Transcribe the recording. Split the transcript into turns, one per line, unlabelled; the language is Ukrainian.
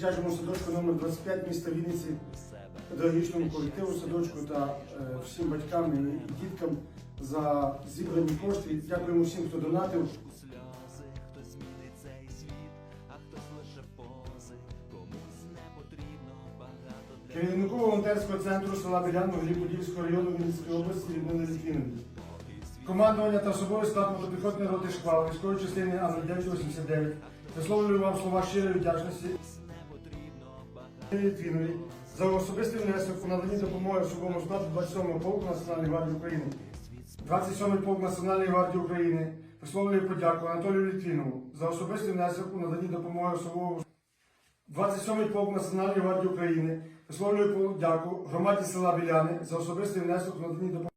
дитячому садочку номер 25 міста Вінниці, педагогічному колективу садочку та е, всім батькам і діткам за зібрані кошти. Дякуємо всім, хто донатив. Керівнику волонтерського центру села Білян Могилів-Подільського району Вінницької області Людмили Літвінові. Командування та особовий склад мотопіхотної роти шквал військової частини А-0989 висловлюю вам слова щирої вдячності Літвінові за особистий внесок у наданні допомоги особовому складу 27-го полку Національної гвардії України. 27-й полк Національної гвардії України висловлює подяку Анатолію Літвінову за особистий внесок у наданні допомоги особовому 27-й полк Національної гвардії України висловлює подяку громаді села Біляни за особистий внесок у наданні допомоги.